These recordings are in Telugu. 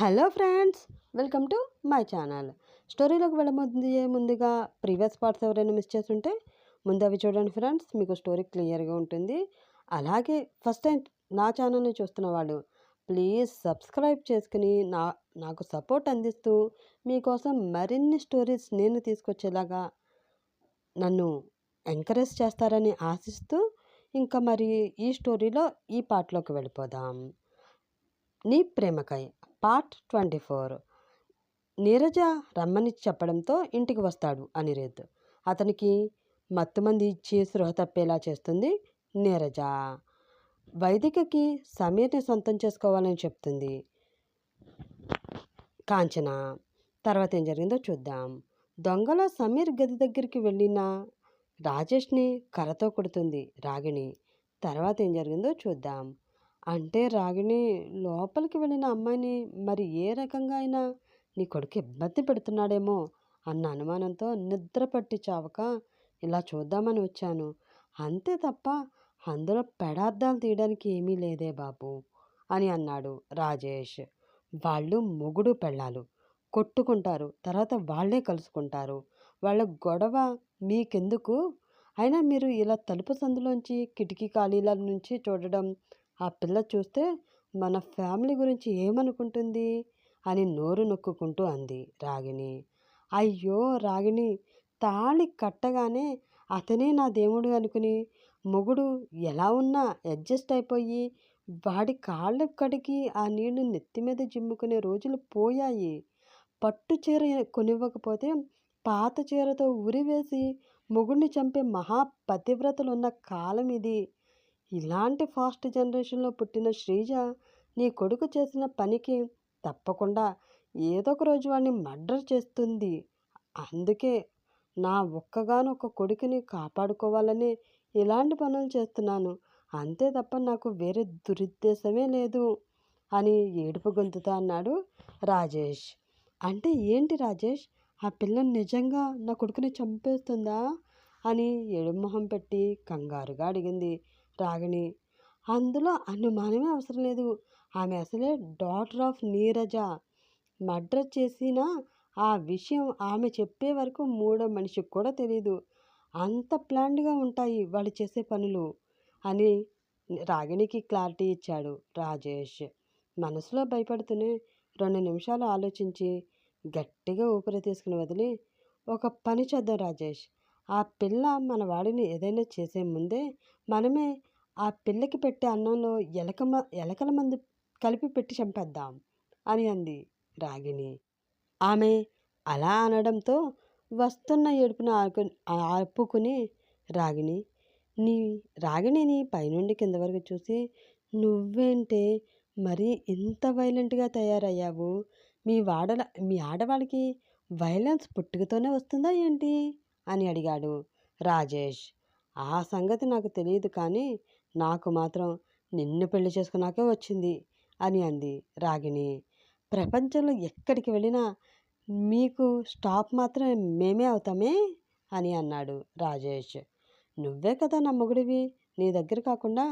Hello friends welcome to my channel. స్టోరీలోకి వెళ్ళముందు ముందుగా ప్రీవియస్ పార్ట్స్ ఎవరైనా మిస్ చేస్తుంటే ముందు అవి చూడండి ఫ్రెండ్స్ మీకు స్టోరీ క్లియర్గా ఉంటుంది. అలాగే ఫస్ట్ టైం నా ఛానల్ని చూస్తున్న వాళ్ళు ప్లీజ్ సబ్స్క్రైబ్ చేసుకుని నా నాకు సపోర్ట్ అందిస్తూ మీకోసం మరిన్ని స్టోరీస్ నేను తీసుకొచ్చేలాగా నన్ను ఎంకరేజ్ చేస్తారని ఆశిస్తూ ఇంకా మరి ఈ స్టోరీలో ఈ పాటలోకి వెళ్ళిపోదాం. నీ ప్రేమకాయ పార్ట్ ట్వంటీ ఫోర్. నీరజ రమ్మని చెప్పడంతో ఇంటికి వస్తాడు అనిరుద్ అతనికి మత్తుమంది ఇచ్చి స్పృహ తప్పేలా చేస్తుంది నీరజ. వైదికకి సమీర్ని సొంతం చేసుకోవాలని చెప్తుంది కాంచన. తర్వాత ఏం జరిగిందో చూద్దాం. దొంగల సమీర్ గది దగ్గరికి వెళ్ళిన రాజేష్ని కర్రతో కొడుతుంది రాగిణి. తర్వాత ఏం జరిగిందో చూద్దాం. అంటే రాగిణి లోపలికి వెళ్ళిన అమ్మాయిని మరి ఏ రకంగా అయినా నీ కొడుకు ఇబ్బంది పెడుతున్నాడేమో అన్న అనుమానంతో నిద్ర పట్టి చావక ఇలా చూద్దామని వచ్చాను. అంతే తప్ప అందులో పెడార్థాలు తీయడానికి ఏమీ లేదే బాబు అని అన్నాడు రాజేష్. వాళ్ళు మొగుడు పెళ్ళాలు. కొట్టుకుంటారు. తర్వాత వాళ్ళే కలుసుకుంటారు. వాళ్ళ గొడవ మీకెందుకు? అయినా మీరు ఇలా తలుపు సందులోంచి కిటికీ ఖాళీల నుంచి చూడడం ఆ పిల్ల చూస్తే మన ఫ్యామిలీ గురించి ఏమనుకుంటుంది? అని నోరు నొక్కుకుంటూ అంది రాగిణి. అయ్యో రాగిణి తాళి కట్టగానే అతనే నా దేవుడు అనుకుని మొగుడు ఎలా ఉన్నా అడ్జస్ట్ అయిపోయి వాడి కాళ్ళ కడిగి ఆ నీళ్ళు నెత్తి మీద జిమ్ముకునే రోజులు పోయాయి. పట్టు చీర కొనివ్వకపోతే పాత చీరతో ఉరివేసి మొగుడిని చంపే మహా పతివ్రతలున్న కాలం ఇది ఇలాంటి ఫాస్ట్ జనరేషన్లో పుట్టిన శ్రీజ నీ కొడుకు చేసిన పనికి తప్పకుండా ఏదో ఒక రోజు వాడిని మర్డర్ చేస్తుంది. అందుకే నా ఒక్కగానొక్క కొడుకుని కాపాడుకోవాలని ఇలాంటి పనులు చేస్తున్నాను. అంతే తప్ప నాకు వేరే దురుద్దేశమే లేదు అని ఏడుపు గొంతుతా అన్నాడు రాజేష్. అంటే ఏంటి రాజేష్? ఆ పిల్ల నిజంగా నా కొడుకుని చంపేస్తుందా? అని ఎడుమొహం పెట్టి కంగారుగా అడిగింది రాగిణి అందులో అనుమానమే అవసరం లేదు. ఆమె అసలే డాటర్ ఆఫ్ నీరజ. మర్డర్ చేసిన ఆ విషయం ఆమె చెప్పే వరకు మూడో మనిషికి కూడా తెలియదు అంత ప్లాన్డ్గా ఉంటాయి వాళ్ళు చేసే పనులు అని రాగిణికి క్లారిటీ ఇచ్చాడు రాజేష్. మనసులో భయపడుతూనే రెండు నిమిషాలు ఆలోచించి గట్టిగా ఊపిరి తీసుకుని వదిలి ఒక పని చేద్దాం రాజేష్. ఆ పిల్ల మన వాడిని ఏదైనా చేసే ముందే మనమే ఆ పిల్లకి పెట్టే అన్నంలో ఎలక ఎలకల మందు కలిపి పెట్టి చంపేద్దాం అని అంది రాగిణి. ఆమె అలా అనడంతో వస్తున్న ఏడుపును ఆకు ఆపుకుని రాగిణి నీ రాగిణిని పైనుండి కింద వరకు చూసి నువ్వేంటే మరీ ఇంత వైలెంట్గా తయారయ్యావు? మీ వాడల మీ ఆడవాళ్ళకి వైలెన్స్ పుట్టుకతోనే వస్తుందా ఏంటి? అని అడిగాడు రాజేష్. ఆ సంగతి నాకు తెలియదు కానీ నాకు మాత్రం నిన్ను పెళ్ళి చేసుకున్నాకే వచ్చింది అని అంది రాగిణి. ప్రపంచంలో ఎక్కడికి వెళ్ళినా మీకు స్టాప్ మాత్రం మేమే అవుతామే అని అన్నాడు రాజేష్. నువ్వే కదా నా మొగుడివి నీ దగ్గర కాకుండా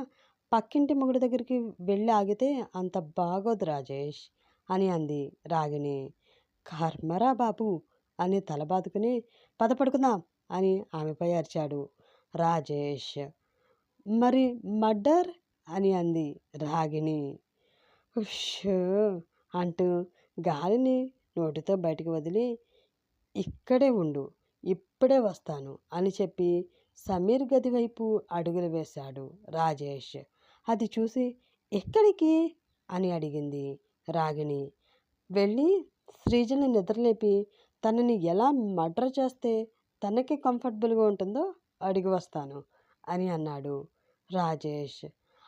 పక్కింటి మొగుడి దగ్గరికి వెళ్ళి ఆగితే అంత బాగోదు రాజేష్ అని అంది రాగిణి. కర్మరా బాబు అని తల బాదుకుని పదపడుకుందాం అని ఆమెపై అరిచాడు రాజేష్. మరి మర్డర్? అని అంది రాగిణి. షో అంటూ గాలిని నోటితో బయటికి వదిలి ఇక్కడే ఉండు ఇప్పుడే వస్తాను అని చెప్పి సమీర్ గది వైపు అడుగులు వేశాడు రాజేష్. అది చూసి ఎక్కడికి అని అడిగింది రాగిణి. వెళ్ళి శ్రీజని నిద్రలేపి తనని ఎలా మర్డర్ చేస్తే తనకి కంఫర్టబుల్గా ఉంటుందో అడిగి వస్తాను అని అన్నాడు రాజేష్.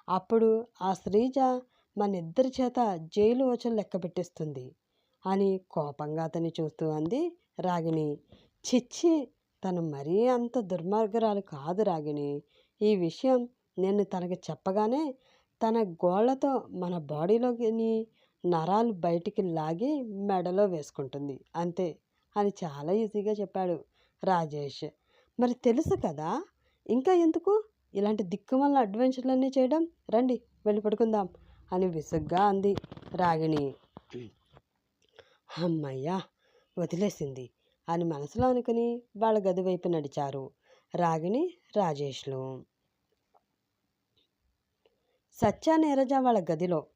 అప్పుడు ఆ శ్రీజ మన ఇద్దరి చేత జైలు వచ్చి లెక్క పెట్టిస్తుంది అని కోపంగా అతన్ని చూస్తూ అంది రాగిణి. చిచ్చి తను మరీ అంత దుర్మార్గరాలు కాదు రాగిణి. ఈ విషయం నేను తనకి చెప్పగానే తన గోళ్ళతో మన బాడీలోకి నరాలు బయటికి లాగి మెడలో వేసుకుంటుంది. అంతే అని చాలా ఈజీగా చెప్పాడు రాజేష్. మరి తెలుసు కదా ఇంకా ఎందుకు? ఇలాంటి దిక్కుమల్ల అడ్వెంచర్లన్నీ చేయడం రండి వెళ్ళి పడుకుందాం అని విసుగ్గా అంది రాగిణి. అమ్మయ్యా వదిలేసింది అని మనసులో అనుకుని వాళ్ళ గది వైపు నడిచారు రాగిణి రాజేష్లు. సత్య నీరజ వాళ్ళ గదిలో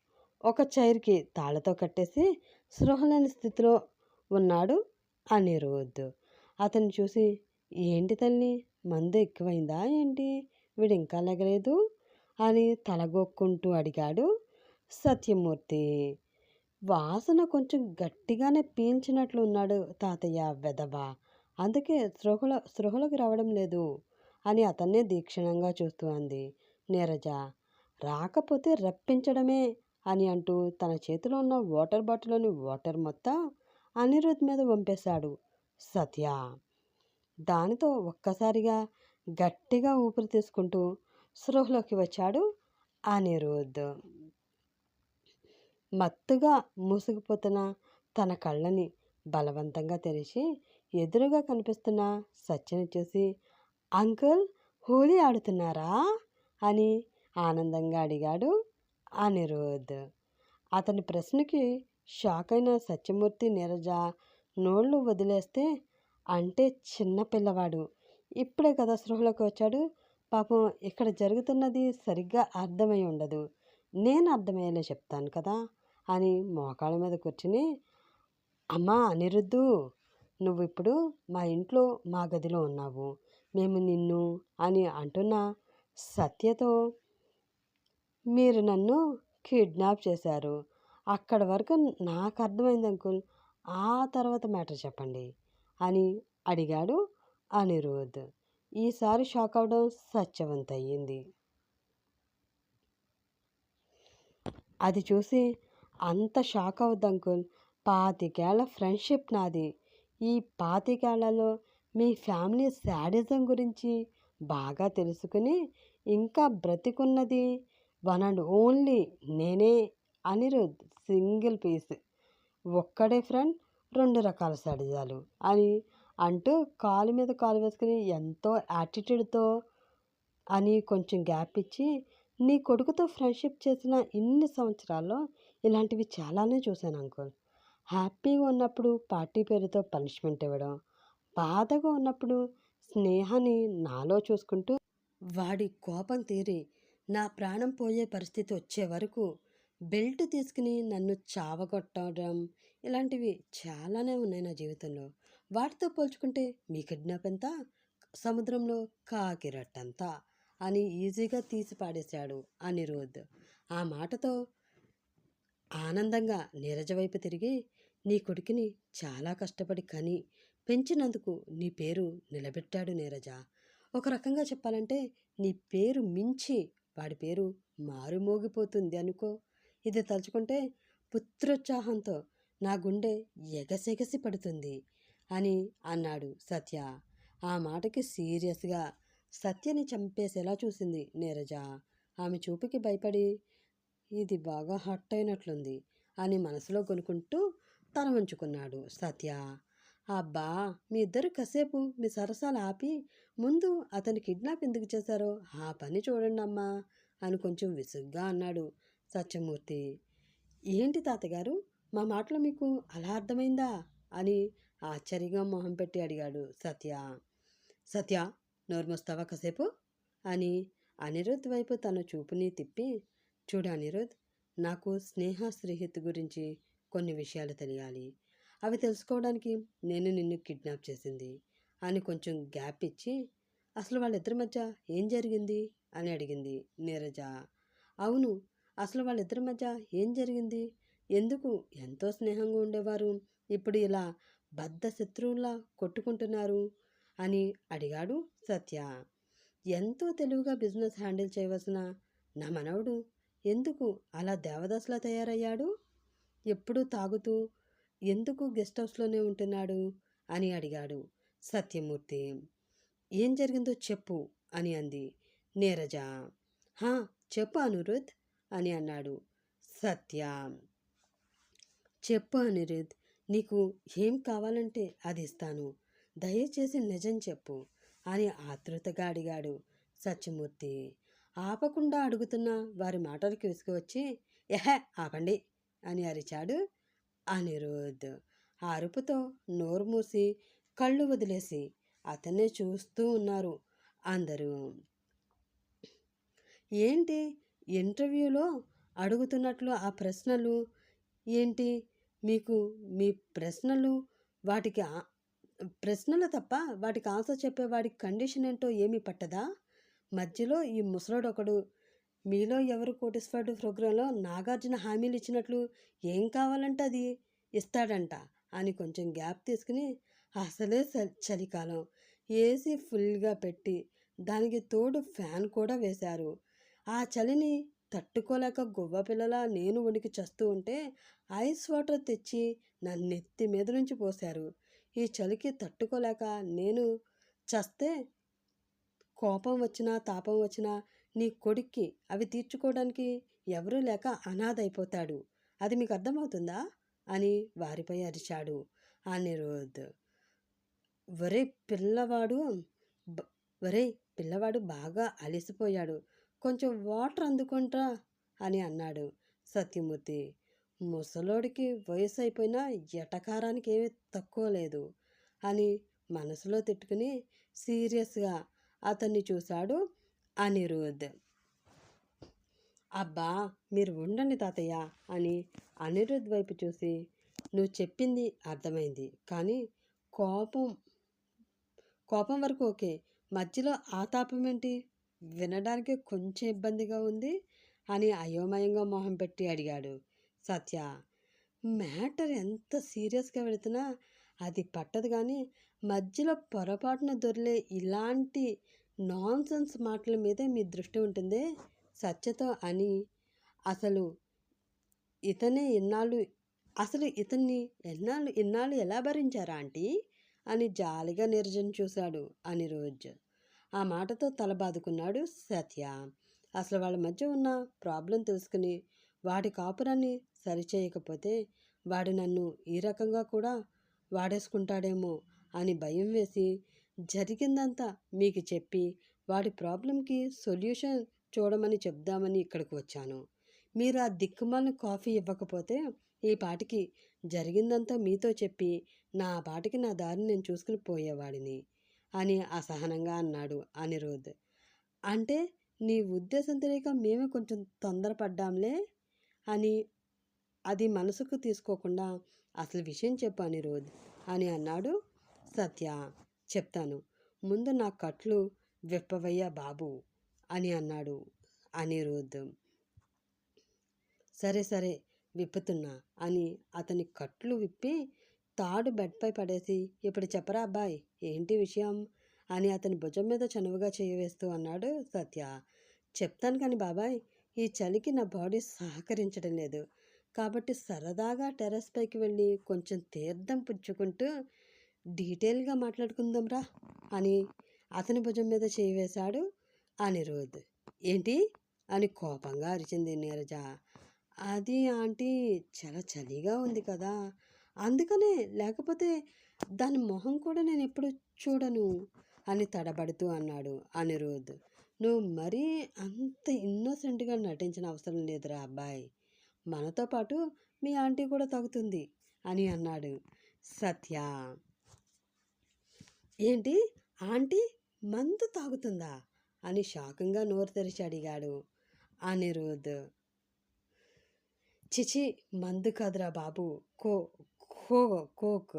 ఒక చైర్కి తాళతో కట్టేసి స్పృహలేని స్థితిలో ఉన్నాడు అనిరుద్. అతను చూసి ఏంటి తల్లి మందు ఎక్కువైందా ఏంటి? వీడు ఇంకా లెగలేదు అని తలగొక్కుంటూ అడిగాడు సత్యమూర్తి. వాసన కొంచెం గట్టిగానే పీల్చినట్లు ఉన్నాడు తాతయ్య వెదవ అందుకే స్పృహలో సృహలోకి రావడం లేదు అని అతన్నే దీక్షణంగా చూస్తూ అంది. నీరజ రాకపోతే రప్పించడమే అని అంటూ తన చేతిలో ఉన్న వాటర్ బాటిల్లోని వాటర్ మొత్తం అనిరుద్ మీద వంపేశాడు సత్య. దానితో ఒక్కసారిగా గట్టిగా ఊపిరి తీసుకుంటూ స్పృహలోకి వచ్చాడు అనిరుద్ మత్తుగా మూసుకుపోతున్న తన కళ్ళని బలవంతంగా తెరిచి ఎదురుగా కనిపిస్తున్న సత్యని చూసి అంకుల్ హోలీ ఆడుతున్నారా? అని ఆనందంగా అడిగాడు అనిరుద్ అతని ప్రశ్నకి షాక్ అయిన సత్యమూర్తి నీరజ నోళ్ళు వదిలేస్తే అంటే చిన్న పిల్లవాడు ఇప్పుడే కదా స్పృహలోకి వచ్చాడు. పాపం ఇక్కడ జరుగుతున్నది సరిగ్గా అర్థమై ఉండదు. నేను అర్థమయ్యేలా చెప్తాను కదా అని మోకాళ్ళ మీద కూర్చుని అమ్మా అనిరుద్ధు నువ్వు ఇప్పుడు మా ఇంట్లో మా గదిలో ఉన్నావు. మేము నిన్ను అని అంటున్న సత్యతో మీరు నన్ను కిడ్నాప్ చేశారు. అక్కడ వరకు నాకు అర్థమైంది అంకుల్. ఆ తర్వాత మ్యాటర్ చెప్పండి అని అడిగాడు. అనిరుద్ ఈసారి షాక్ అవడం సత్యవంతయ్యింది. అది చూసి అంత షాక్ అవద్దు అంకుల్ పాతికేళ్ళ ఫ్రెండ్షిప్ నాది. ఈ పాతికేళ్ళలో మీ ఫ్యామిలీ శాడిజం గురించి బాగా తెలుసుకుని ఇంకా బ్రతికున్నది వన్ అండ్ ఓన్లీ నేనే అనిరుద్ సింగిల్ పీస్. ఒక్కడే ఫ్రెండ్ రెండు రకాల సడిజాలు అని అంటూ కాలు మీద కాలు వేసుకుని ఎంతో యాటిట్యూడ్తో అని కొంచెం గ్యాప్ ఇచ్చి నీ కొడుకుతో ఫ్రెండ్షిప్ చేసిన ఇన్ని సంవత్సరాల్లో ఇలాంటివి చాలానే చూశాను అంకుల్ హ్యాపీగా ఉన్నప్పుడు పార్టీ పేరుతో పనిష్మెంట్ ఇవ్వడం బాధగా ఉన్నప్పుడు స్నేహాన్ని నాలో చూసుకుంటూ వాడి కోపం తీరి నా ప్రాణం పోయే పరిస్థితి వచ్చే వరకు బెల్ట్ తీసుకుని నన్ను చావగొట్టడం ఇలాంటివి చాలానే ఉన్నాయి నా జీవితంలో. వాటితో పోల్చుకుంటే మీ కిడ్నాప్ ఎంత? సముద్రంలో కాకిరట్టంతా అని ఈజీగా తీసి పాడేశాడు అనిరుద్. ఆ మాటతో ఆనందంగా నీరజ వైపు తిరిగి నీ కొడుకుని చాలా కష్టపడి కని పెంచినందుకు నీ పేరు నిలబెట్టాడు నీరజ. ఒక రకంగా చెప్పాలంటే నీ పేరు మించి వాడి పేరు మారుమోగిపోతుంది అనుకో. ఇది తలుచుకుంటే పుత్రోత్సాహంతో నా గుండె ఎగసెగసి పడుతుంది. అని అన్నాడు సత్య. ఆ మాటకి సీరియస్గా సత్యని చంపేసేలా చూసింది నీరజ. ఆమె చూపుకి భయపడి ఇది బాగా హట్ అయినట్లుంది అని మనసులో కొనుక్కుంటూ తల వంచుకున్నాడు సత్య. అబ్బా మీ ఇద్దరు కాసేపు మీ సరసాలు ఆపి ముందు అతని కిడ్నాప్ ఎందుకు చేశారో ఆ పని చూడండి అమ్మా అని కొంచెం విసుగ్గా అన్నాడు సత్యమూర్తి. ఏంటి తాతగారు మా మాటలు మీకు అలా అర్థమైందా? అని ఆశ్చర్యంగా మొహం పెట్టి అడిగాడు సత్య. సత్య నోరుమొస్తావా కాసేపు? అని అనిరుద్ వైపు తన చూపుని తిప్పి చూడు అనిరుద్ నాకు స్నేహ శ్రీహిత్ గురించి కొన్ని విషయాలు తెలియాలి. అవి తెలుసుకోవడానికి నేను నిన్ను కిడ్నాప్ చేసింది అని కొంచెం గ్యాప్ ఇచ్చి అసలు వాళ్ళిద్దరి మధ్య ఏం జరిగింది అని అడిగింది నీరజ. అవును అసలు వాళ్ళిద్దరి మధ్య ఏం జరిగింది? ఎందుకు ఎంతో స్నేహంగా ఉండేవారు? ఇప్పుడు ఇలా బద్ధ శత్రువులా కొట్టుకుంటున్నారు? అని అడిగాడు సత్య. ఎంతో తెలివిగా బిజినెస్ హ్యాండిల్ చేయవలసిన నా మనవడు ఎందుకు అలా దేవదాసులా తయారయ్యాడు? ఎప్పుడూ తాగుతూ ఎందుకు గెస్ట్ హౌస్లోనే ఉంటున్నాడు? అని అడిగాడు సత్యమూర్తి. ఏం జరిగిందో చెప్పు అని అంది నీరజ. హా చెప్పు అనురుద్ అని అన్నాడు సత్య. చెప్పు అనిరుద్ నీకు ఏం కావాలంటే అది ఇస్తాను. దయచేసి నిజం చెప్పు అని ఆతృతగా అడిగాడు సత్యమూర్తి. ఆపకుండా అడుగుతున్న వారి మాటలకు విసుకువచ్చి ఎహ ఆపండి అని అరిచాడు అనిరుద్. ఆ అరుపుతో నోరు మూసి కళ్ళు వదిలేసి అతన్నే చూస్తూ ఉన్నారు అందరూ. ఏంటి ఇంటర్వ్యూలో అడుగుతున్నట్లు ఆ ప్రశ్నలు? ఏంటి మీకు మీ ప్రశ్నలు వాటికి ప్రశ్నలు తప్ప వాటికి ఆన్సర్ చెప్పేవాడి కండిషన్ ఏంటో ఏమీ పట్టదా? మధ్యలో ఈ ముసలోడు ఒకడు మీలో ఎవరు కోటేశ్వరుడు ప్రోగ్రాంలో నాగార్జున హామీలు ఇచ్చినట్లు ఏం కావాలంటే అది? ఇస్తాడంట అని కొంచెం గ్యాప్ తీసుకుని అసలే చలికాలం. ఏసీ ఫుల్గా పెట్టి దానికి తోడు ఫ్యాన్ కూడా వేశారు. ఆ చలిని తట్టుకోలేక గువ్వ పిల్లలా నేను వణికి చస్తూ ఉంటే ఐస్ వాటర్ తెచ్చి నా నెత్తి మీద నుంచి పోశారు. ఈ చలికి తట్టుకోలేక నేను చస్తే కోపం వచ్చినా తాపం వచ్చినా నీ కొడుక్కి అవి తీర్చుకోవడానికి ఎవరూ లేక అనాథైపోతాడు. అది మీకు అర్థమవుతుందా? అని వారిపై అరిచాడు అనిరుద్. ఒరే పిల్లవాడు ఒరే పిల్లవాడు బాగా అలసిపోయాడు. కొంచెం వాటర్ అందుకుంటా అని అన్నాడు సత్యమూర్తి. ముసలోడికి వయసు అయిపోయినా ఎటకారానికి ఏమీ తక్కువ లేదు అని మనసులో తిట్టుకుని సీరియస్గా అతన్ని చూశాడు అనిరుద్. అబ్బా మీరు ఉండండి తాతయ్య అని అనిరుద్ వైపు చూసి నువ్వు చెప్పింది అర్థమైంది కానీ కోపం కోపం వరకు ఓకే. మధ్యలో ఆతాపం ఏంటి? వినడానికి కొంచెం ఇబ్బందిగా ఉంది అని అయోమయంగా మొహం పెట్టి అడిగాడు. సత్య మ్యాటర్ ఎంత సీరియస్గా పెడుతున్నా అది పట్టదు కానీ మధ్యలో పొరపాటున దొరిలే ఇలాంటి నాన్సెన్స్ మాటల మీదే మీ దృష్టి ఉంటుంది? సత్యతో అని అసలు ఇతనే ఇన్నాళ్ళు అసలు ఇతన్ని ఎన్నాళ్ళు ఇన్నాళ్ళు ఎలా భరించారా ఆంటీ? అని జాలిగా నిర్జన చూశాడు అనిరోజ్. ఆ మాటతో తల బాదుకున్నాడు సత్య. అసలు వాళ్ళ మధ్య ఉన్న ప్రాబ్లం తెలుసుకుని వాడి కాపురాన్ని సరిచేయకపోతే వాడు నన్ను ఈ రకంగా కూడా వాడేసుకుంటాడేమో అని భయం వేసి జరిగిందంతా మీకు చెప్పి వాడి ప్రాబ్లంకి సొల్యూషన్ చూడమని చెప్దామని ఇక్కడికి వచ్చాను. మీరు ఆ దిక్కుమాలను కాఫీ ఇవ్వకపోతే ఈ పాటికి జరిగిందంతా మీతో చెప్పి నా పాటికి నా దారిని నేను చూసుకుని పోయేవాడిని. అని అసహనంగా అన్నాడు అనిరుద్. అంటే నీ ఉద్దేశం తెలియక మేమే కొంచెం తొందరపడ్డాంలే అని అది మనసుకు తీసుకోకుండా అసలు విషయం చెప్పు అనిరుద్ అని అన్నాడు సత్య. చెప్తాను. ముందు నా కట్లు విప్పవయ్యా బాబు అని అన్నాడు అనిరుద్. సరే సరే విప్పుతున్నా అని అతని కట్లు విప్పి తాడు బెడ్పై పడేసి ఇప్పుడు చెప్పరా అబ్బాయి ఏంటి విషయం? అని అతని భుజం మీద చనువుగా చేయవేస్తూ అన్నాడు సత్య. చెప్తాను కానీ బాబాయ్ ఈ చలికి నా బాడీ సహకరించడం లేదు. కాబట్టి సరదాగా టెర్రస్ పైకి వెళ్ళి కొంచెం తీర్థం పుచ్చుకుంటూ డీటెయిల్గా మాట్లాడుకుందాంరా అని అతని భుజం మీద చేయివేశాడు అనిరుద్. ఏంటి? అని కోపంగా అరిచింది నీరజ. అది ఆంటీ చాలా చలిగా ఉంది కదా అందుకనే లేకపోతే దాని మొహం కూడా నేను ఎప్పుడు చూడను అని తడబడుతూ అన్నాడు అనిరుద్. నువ్వు మరీ అంత ఇన్నోసెంట్గా నటించిన అవసరం లేదురా అబ్బాయి. మనతో పాటు మీ ఆంటీ కూడా తగ్గుతుంది అని అన్నాడు సత్య. ఏంటి? ఆంటీ మందు తాగుతుందా? అని షాకంగా నోరు తెరిచి అడిగాడు అనిరుద్. చిచి మందు కాదురా బాబు. కో కో కోక్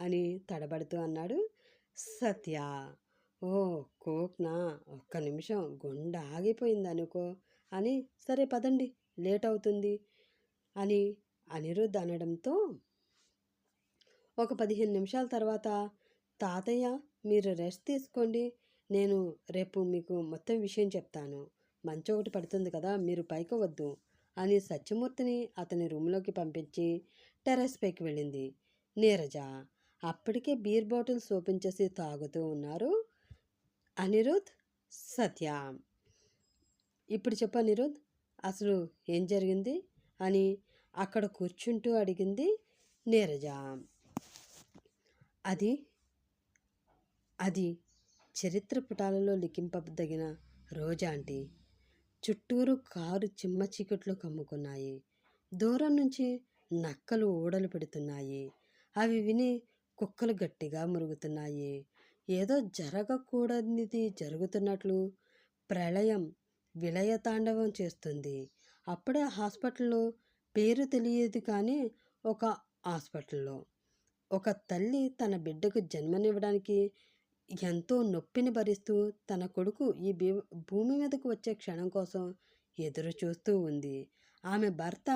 అని తడబడుతూ అన్నాడు సత్య. ఓ కోక్నా ఒక్క నిమిషం గుండె ఆగిపోయింది అనుకో అని సరే పదండి లేట్ అవుతుంది అని అనిరుద్ధ్ అనడంతో ఒక పదిహేను నిమిషాల తర్వాత తాతయ్య మీరు రెస్ట్ తీసుకోండి నేను రేపు మీకు మొత్తం విషయం చెప్తాను. మంచి ఒకటి పడుతుంది కదా మీరు పైకి వద్దు అని సత్యమూర్తిని అతని రూమ్లోకి పంపించి టెర్రస్ పైకి వెళ్ళింది. నీరజ అప్పటికే బీర్ బాటిల్స్ ఓపెన్ చేసి తాగుతూ ఉన్నారు. అనిరుద్ సత్య. ఇప్పుడు చెప్పు అనిరుద్ అసలు ఏం జరిగింది అని అక్కడ కూర్చుంటూ అడిగింది నీరజ. అది అది చరిత్ర పుటాలలో లిఖింపదగిన రోజాంటి చుట్టూరు కారు చిమ్మ చీకట్లు కమ్ముకున్నాయి. దూరం నుంచి నక్కలు ఊడలు పెడుతున్నాయి. అవి విని కుక్కలు గట్టిగా మురుగుతున్నాయి. ఏదో జరగకూడనిది జరుగుతున్నట్లు ప్రళయం విలయ తాండవం చేస్తుంది. అప్పుడే హాస్పిటల్లో పేరు తెలియదు కానీ ఒక హాస్పిటల్లో. ఒక తల్లి తన బిడ్డకు జన్మనివ్వడానికి ఎంతో నొప్పిని భరిస్తూ తన కొడుకు ఈ భీ భూమి మీదకు వచ్చే క్షణం కోసం ఎదురు చూస్తూ ఉంది. ఆమె భర్త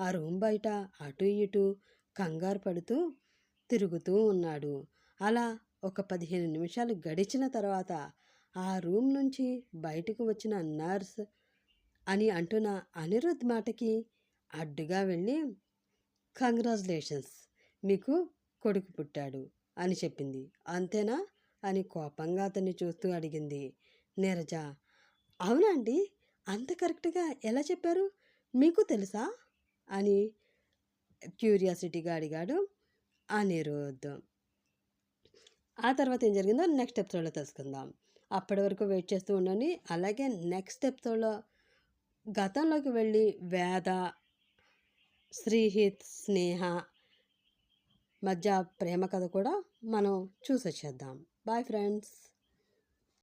ఆ రూమ్ బయట అటు ఇటు కంగారు పడుతూ తిరుగుతూ ఉన్నాడు. అలా ఒక పదిహేను నిమిషాలు గడిచిన తర్వాత ఆ రూమ్ నుంచి బయటకు వచ్చిన నర్స్ అని అంటున్న అనిరుద్ మాటకి అడ్డుగా వెళ్ళి కంగ్రాచులేషన్స్ మీకు కొడుకు పుట్టాడు అని చెప్పింది. అంతేనా? అని కోపంగా అతన్ని చూస్తూ అడిగింది నీరజ. అవునా అండి? అంత కరెక్ట్గా ఎలా చెప్పారు? మీకు తెలుసా? అని క్యూరియాసిటీగా అడిగాడు. అనిరుద్ధ్ ఆ తర్వాత ఏం జరిగిందో నెక్స్ట్ ఎపిసోడ్లో తెలుసుకుందాం. అప్పటి వరకు వెయిట్ చేస్తూ ఉండండి. అలాగే నెక్స్ట్ ఎపిసోడ్లో గతంలోకి వెళ్ళి వేద శ్రీహిత్ స్నేహ మధ్య ప్రేమ కథ కూడా మనం చూసొచ్చేద్దాం. Bye friends.